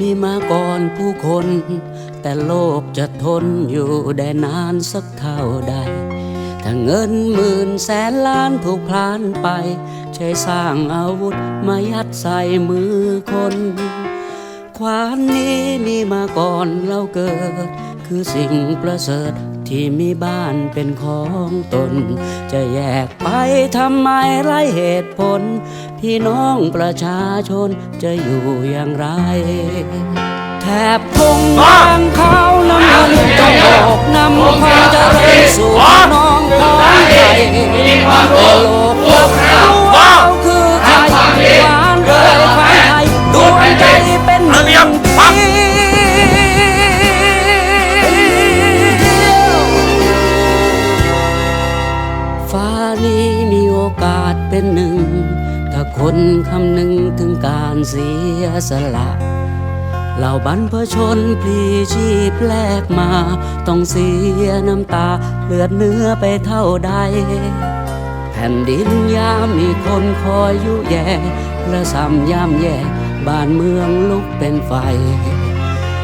มีมาก่อนผู้คน แต่โลกจะทนอยู่ได้นานสักเท่าใด ถ้าเงินหมื่นแสนล้านถูกพลานไป ใช้สร้างอาวุธมายัดใส่มือคนควานนี้มีมาก่อนเราเกิด คือสิ่งประเสริฐ ที่มีบ้านเป็นของตน จะแยกไปทำไมไรเหตุผล พี่น้องประชาชนจะอยู่อย่างไร แถบพงทางเขาน้ำมันจงโบก คนคำหนึ่งถึงการเสียสละเหล่าบรรพชนพลีชีพแลกมา ต้องเสียน้ำตาเลือดเนื้อไปเท่าใด แผ่นดินยามมีคนคอยยุแย่และซ้ำย่ำแย่บ้านเมืองลุกเป็นไฟ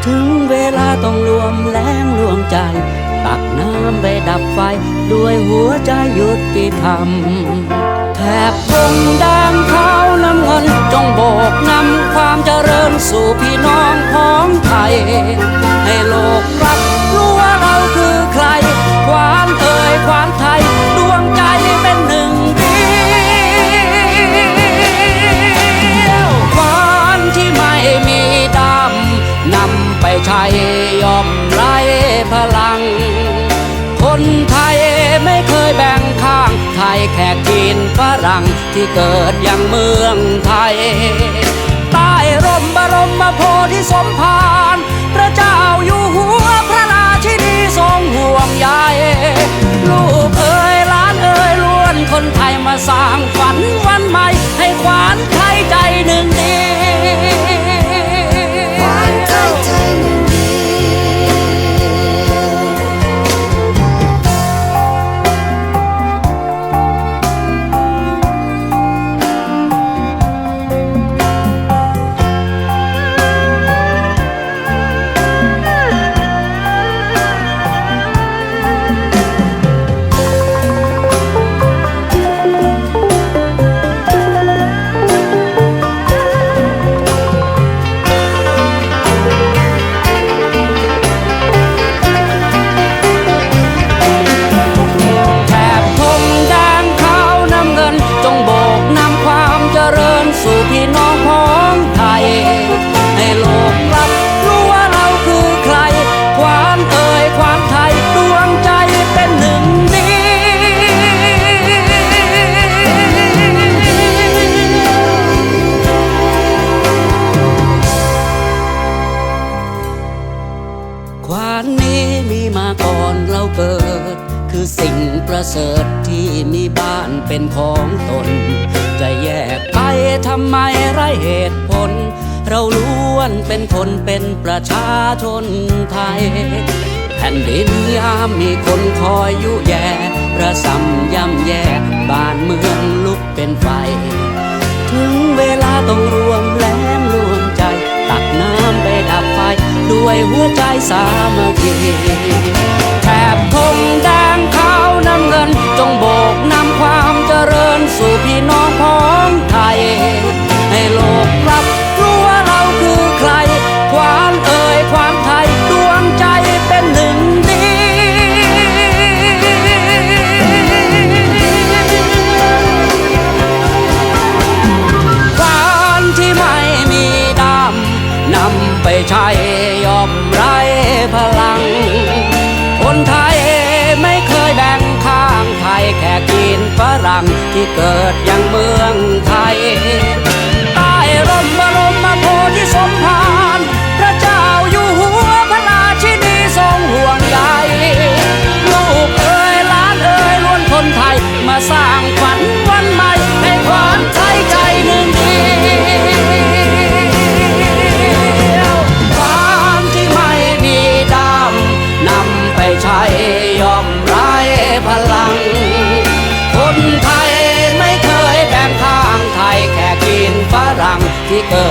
ถึงเวลาต้องรวมแรงรวมใจ ตักน้ำไปดับไฟ ด้วยหัวใจยุติธรรม บพงแดงขาวน้ำเงิน จงโบกนำความเจริญสู่พี่น้อง แขกจีนฝรั่งที่เกิดยังเมืองไทย ใต้ร่มบรมโพธิสมภารพระเจ้าอยู่หัวพระราชินี มีบ้านเป็นของตน จะแยกไปทำไมไรเหตุผล เราล้วนเป็นคนเป็นประชาชนไทย แผ่นดินยามมีคนคอยยุแย่ระสำย่ำแย่บ้านเมืองลุกเป็นไฟ ถึงเวลาต้องรวมแรงรวมใจ ตักน้ำไปดับไฟ ด้วยหัวใจสามัคคีแถบธงแด จงโบกนำความเจริญสู่พี่น้อง แขกจีนฝรั่งที่เกิดยังเมืองไทยใต้ร่มบรม earth.